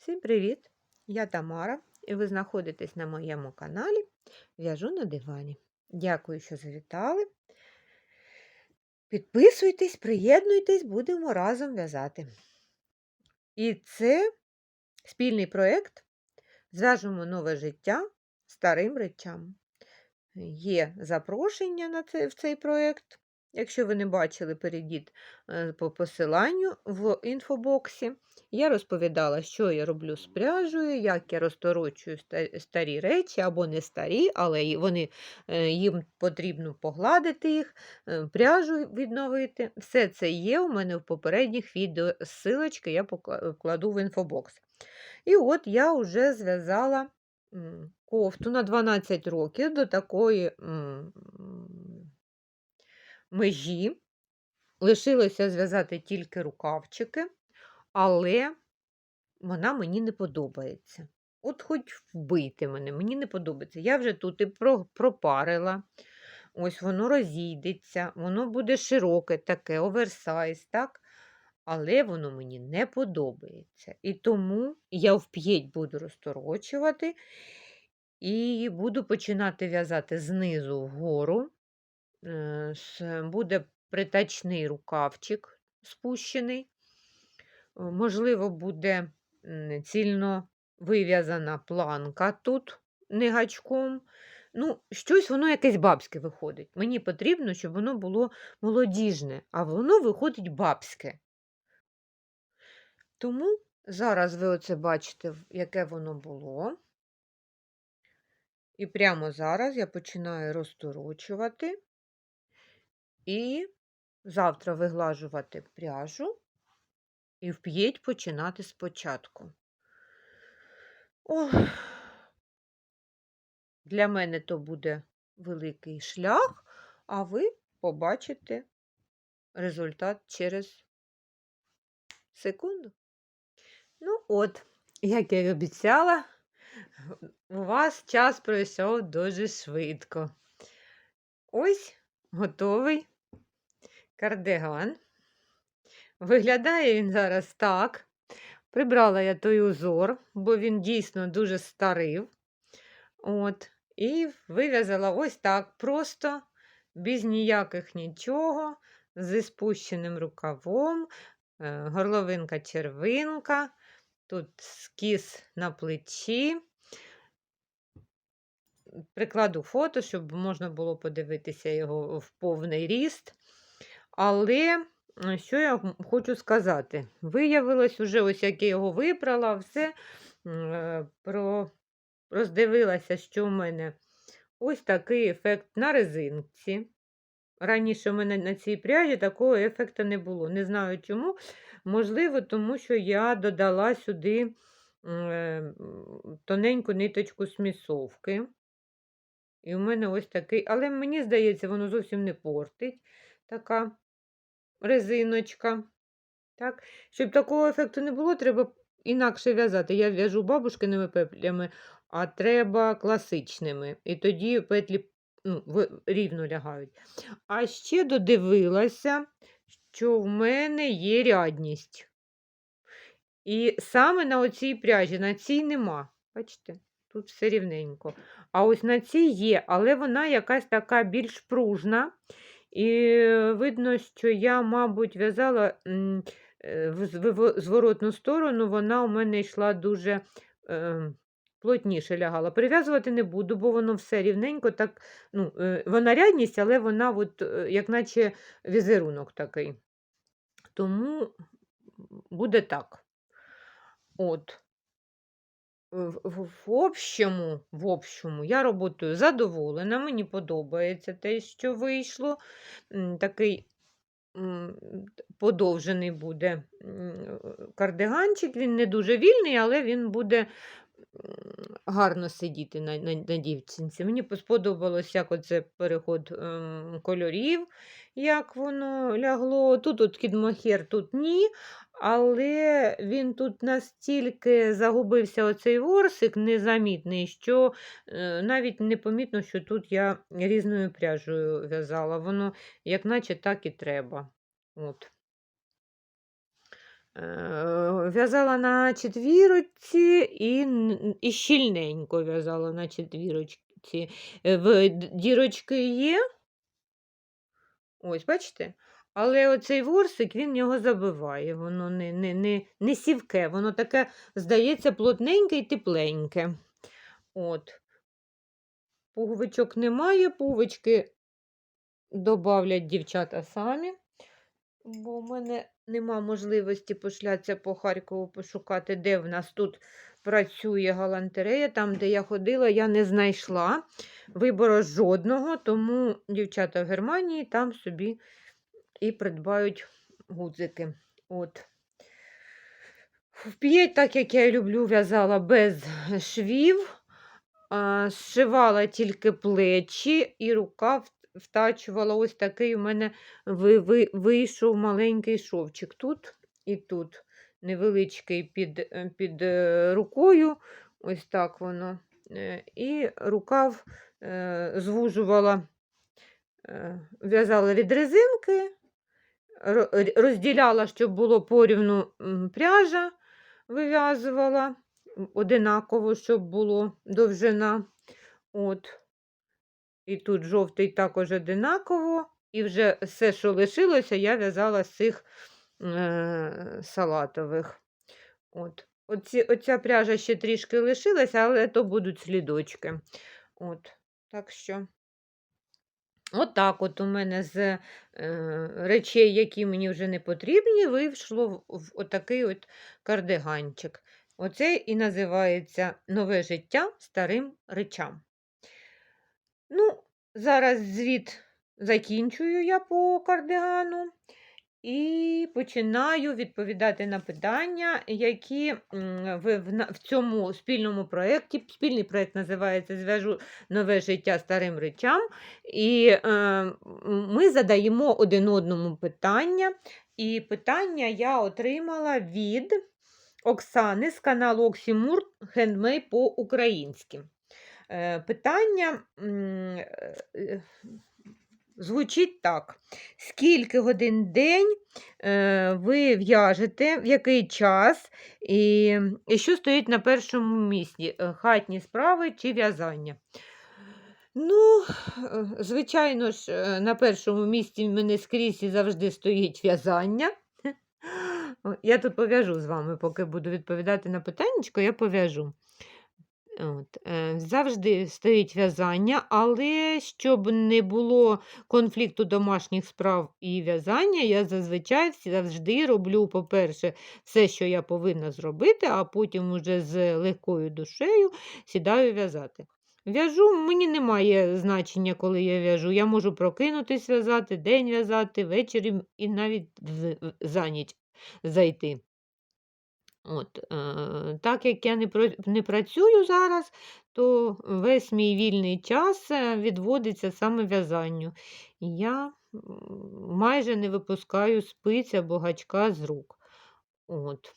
Всім привіт! Я Тамара, і ви знаходитесь на моєму каналі В'яжу на дивані. Дякую, що завітали. Підписуйтесь, приєднуйтесь, будемо разом в'язати. І це спільний проєкт Зв'яжемо нове життя старим речам. Є запрошення на це, в цей проєкт. Якщо ви не бачили, перейдіть е, по посиланню в інфобоксі. Я розповідала, що я роблю з пряжею, як я розторочую старі речі або не старі, але вони, е, їм потрібно погладити їх, е, пряжу відновити. Все це є у мене в попередніх відео. Силочки я покла- вкладу в інфобокс. І от я вже зв'язала кофту на 12 років до такої межі. Лишилося зв'язати тільки рукавчики, але вона мені не подобається. От хоч вбийте мене, мені не подобається. Я вже тут і пропарила. Ось воно розійдеться, воно буде широке, таке, оверсайз, так? Але воно мені не подобається. І тому я вп'єть буду розторочувати і буду починати в'язати знизу вгору. С- Буде притачний рукавчик спущений. Е, Можливо, буде цільно вив'язана планка тут не гачком. Ну, щось воно якесь бабське виходить. Мені потрібно, щоб воно було молодіжне, а воно виходить бабське. Тому зараз ви оце бачите, яке воно було. І прямо зараз я починаю розторочувати і завтра виглажувати пряжу і вп'єть починати спочатку. Ох, для мене то буде великий шлях, а ви побачите результат через секунду. Ну от, як я й обіцяла, у вас час пройшов дуже швидко. Ось готовий кардиган. Виглядає він зараз так. Прибрала я той узор, бо він дійсно дуже старив. От. І вив'язала ось так, просто, без ніяких нічого, зі спущеним рукавом, е, горловинка червинка, тут скіс на плечі. Прикладу фото, щоб можна було подивитися його в повний ріст. Але що я хочу сказати? Виявилось, уже ось як я його випрала, все е, про... роздивилася, що в мене ось такий ефект на резинці. Раніше в мене на цій пряжі такого ефекту не було. Не знаю чому. Можливо, тому що я додала сюди е, тоненьку ниточку смісовки. І у мене ось такий, але мені здається, воно зовсім не портить така резиночка. Так? Щоб такого ефекту не було, треба інакше в'язати. Я в'яжу бабушкиними петлями, а треба класичними. І тоді петлі ну, рівно лягають. А ще додивилася, що в мене є рядність. І саме на оцій пряжі, на цій нема. Бачите? Тут все рівненько. А ось на цій є, але вона якась така більш пружна. І видно, що я, мабуть, в'язала е, в зворотну сторону, вона у мене йшла дуже е, плотніше лягала. Прив'язувати не буду, бо воно все рівненько, так, ну, е, вона рядність, але вона, от, е, як наче візерунок такий. Тому буде так. От. В, общому, в общому, я роботою задоволена, мені подобається те, що вийшло. Такий подовжений буде кардиганчик. Він не дуже вільний, але він буде гарно сидіти на, на, на дівчинці. Мені сподобалось, як оце переход ем, кольорів, як воно лягло. Тут от кідмохер, тут ні. Але він тут настільки загубився оцей ворсик незамітний, що е, навіть не помітно, що тут я різною пряжею в'язала. Воно як наче так і треба. От. Е, В'язала на четвірочці і, і щільненько в'язала на четвірочці. Е, В дірочки є. Ось, бачите? Але оцей ворсик, він його забиває. Воно не, не, не, не сівке, воно таке, здається, плотненьке і тепленьке. От. Пуговичок немає, пуговички добавлять дівчата самі, бо в мене нема можливості пошлятися по Харкову пошукати, де в нас тут працює галантерея. Там, де я ходила, я не знайшла вибору жодного, тому дівчата в Германії там собі і придбають гудзики. От. Вп'єть, так як я люблю, в'язала без швів. Зшивала тільки плечі і рукав втачувала. Ось такий у мене ви, ви, вийшов маленький шовчик тут і тут. Невеличкий під, під е, рукою. Ось так воно. Е, І рукав е, звужувала, в'язала від резинки, розділяла, щоб було порівну пряжа, вив'язувала одинаково, щоб було довжина. От. І тут жовтий також одинаково. І вже все, що лишилося, я в'язала з цих е, салатових. От. Оці, оця пряжа ще трішки лишилася, але то будуть слідочки. От. Так що. Отак от у мене з е, речей, які мені вже не потрібні, вийшло в, в отакий от кардиганчик. Оце і називається нове життя старим речам. Ну, зараз звіт закінчую я по кардигану і починаю відповідати на питання, які м, в, в, на- в цьому спільному проєкті. Спільний проєкт називається Зв'яжу нове життя старим речам. І е, ми задаємо один одному питання. І питання я отримала від Оксани з каналу Оксімур Хендмей по-українськи. Е, Питання е, е, звучить так: скільки годин в день е, ви в'яжете, в який час, і, і що стоїть на першому місці? е, Хатні справи чи в'язання? Ну, е, звичайно ж, на першому місці в мене скрізь і завжди стоїть в'язання. Я тут пов'яжу з вами, поки буду відповідати на питаннячко, я пов'яжу. От, е, завжди стоїть в'язання, але щоб не було конфлікту домашніх справ і в'язання, я зазвичай завжди роблю, по-перше, все, що я повинна зробити, а потім уже з легкою душею сідаю в'язати. В'яжу, мені немає значення, коли я в'яжу. Я можу прокинутись в'язати, день в'язати, ввечері і навіть за ніч зайти. От, е, так як я не, про- не працюю зараз, то весь мій вільний час е, відводиться саме в'язанню. Я майже не випускаю спиць або гачка з рук. От.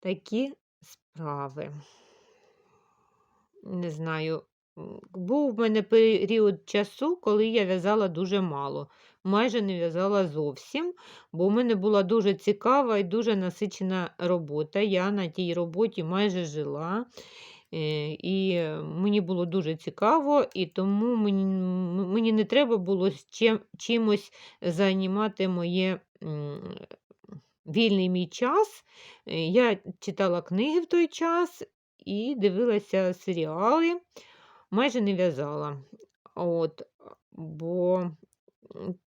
Такі справи. Не знаю. Був в мене період часу, коли я в'язала дуже мало. Майже не в'язала зовсім, бо в мене була дуже цікава і дуже насичена робота. Я на тій роботі майже жила. Е, І е, мені було дуже цікаво, і тому мені, мені не треба було чим, чимось займати моє вільний мій час. Е, Я читала книги в той час і дивилася серіали, майже не в'язала. От, бо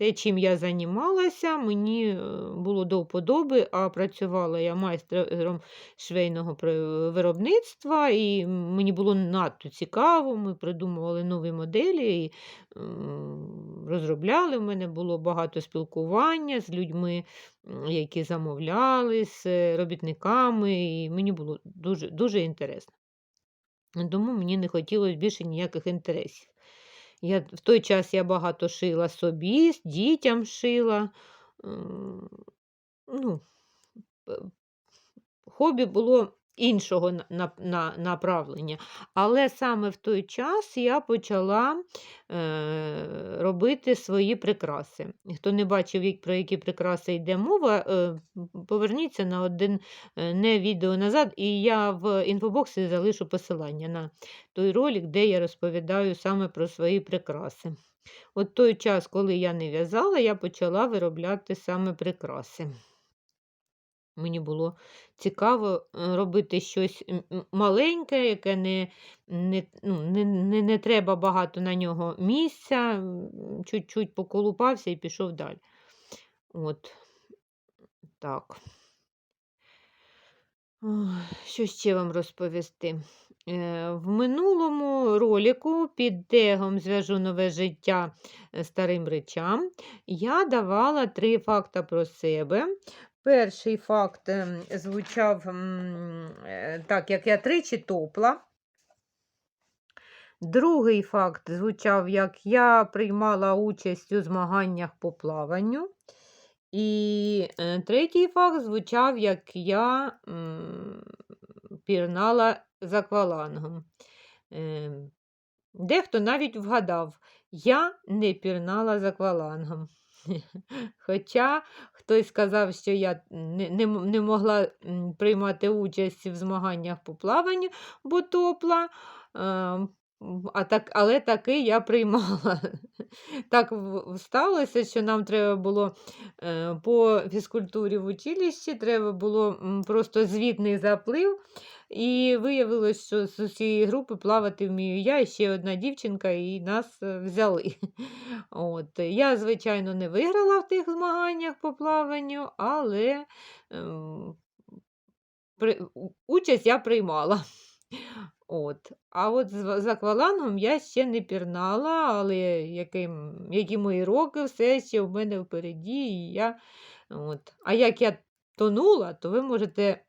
те, чим я займалася, мені е, було до вподоби, а працювала я майстром швейного виробництва, і мені було надто цікаво. Ми придумували нові моделі і розробляли. У мене було багато спілкування з людьми, які замовляли, з е, робітниками, і мені було дуже, дуже інтересно. Тому мені не хотілося більше ніяких інтересів. Я, в той час я багато шила собі, дітям шила. Ну, хобі було іншого на, на, на- направлення. Але саме в той час я почала е, робити свої прикраси. Хто не бачив, про які прикраси йде мова, е, поверніться на один е, не відео назад, і я в інфобоксі залишу посилання на той ролик, де я розповідаю саме про свої прикраси. От той час, коли я не в'язала, я почала виробляти саме прикраси. Мені було цікаво е, робити щось маленьке, яке не, не, ну, не, не, не треба багато на нього місця, чуть-чуть поколупався і пішов далі. От так. Що ще вам розповісти? Е, В минулому ролику під тегом Зв'яжу нове життя е, старим речам я давала три факта про себе. Перший факт ем, звучав е, так, як я тричі топла. Другий факт звучав, як я приймала участь у змаганнях по плаванню. І е, третій факт звучав, як я пірнала з аквалангом. Е, Дехто навіть вгадав, я не пірнала з аквалангом. Хоча хтось сказав, що я не, не, могла приймати участь в змаганнях по плаванню, бо топла. е, А так, але таки я приймала. Так сталося, що нам треба було е, по фізкультурі в училищі, треба було просто звітний заплив. І виявилось, що з усієї групи плавати вмію я і ще одна дівчинка, і нас е, взяли. От. Я, звичайно, не виграла в тих змаганнях по плаванню, але при, участь я приймала. От. А от з, з аквалангом я ще не пірнала, але яким, які мої роки, все ще в мене впереді. І я, от. А як я тонула, то ви можете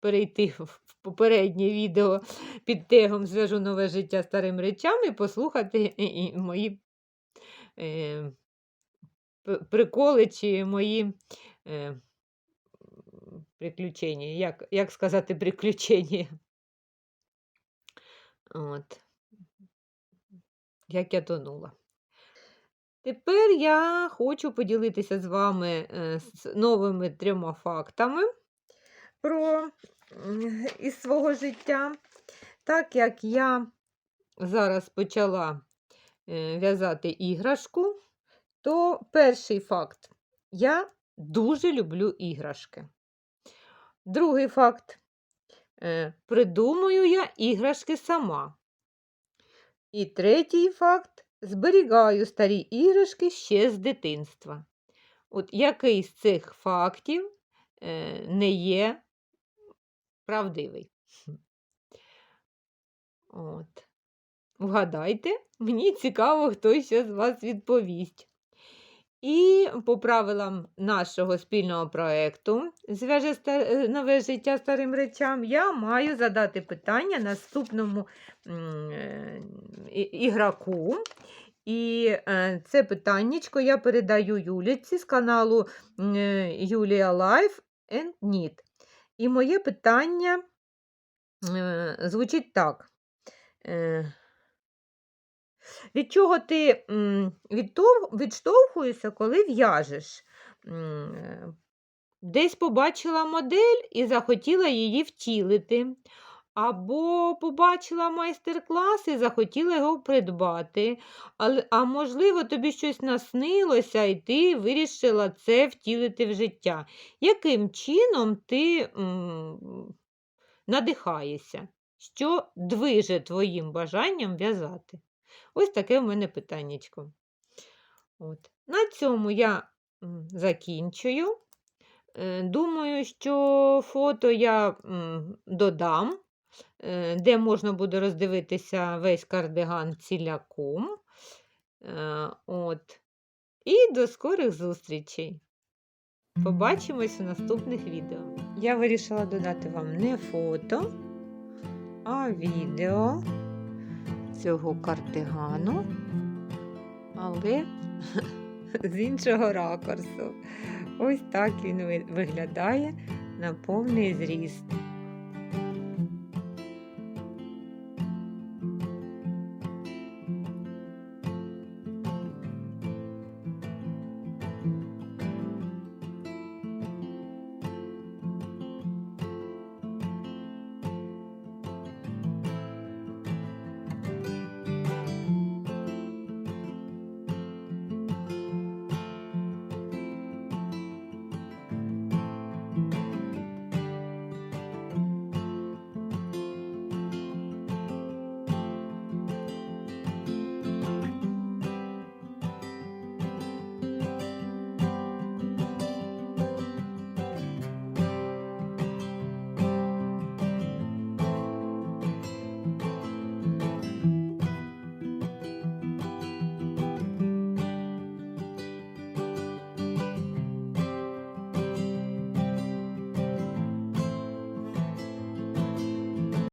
перейти в попереднє відео під тегом Зв'яжу нове життя старим речам і послухати і- і мої е, приколи чи мої е, приключення. Як, як сказати приключення? От. Як я тонула. Тепер я хочу поділитися з вами е, з новими трьома фактами про із свого життя. Так як я зараз почала е, в'язати іграшку, то перший факт: я дуже люблю іграшки. Другий факт: е, придумую я іграшки сама. І третій факт: зберігаю старі іграшки ще з дитинства. От який з цих фактів е, не є правдивий? От. Вгадайте, мені цікаво, хто ще з вас відповість. І по правилам нашого спільного проєкту «Зв'яже ста- е, нове життя старим речам, я маю задати питання наступному м, е, і- е, це питаннячко я передаю Юліці з каналу е, Юлія Life and Knit. І моє питання е, звучить так. Е, від чого ти відштовхуєшся, коли в'яжеш? Е, Десь побачила модель і захотіла її втілити. Або побачила майстер-клас і захотіла його придбати. Але, а можливо, тобі щось наснилося, і ти вирішила це втілити в життя. Яким чином ти м, надихаєшся? Що движе твоїм бажанням в'язати? Ось таке в мене питаннячко. От. На цьому я закінчую. Е, Думаю, що фото я додам, де можна буде роздивитися весь кардиган ціляком. Е, От. І до скорих зустрічей. Побачимось у наступних відео. Я вирішила додати вам не фото, а відео цього кардигану, але з іншого ракурсу. Ось так він виглядає на повний зріст.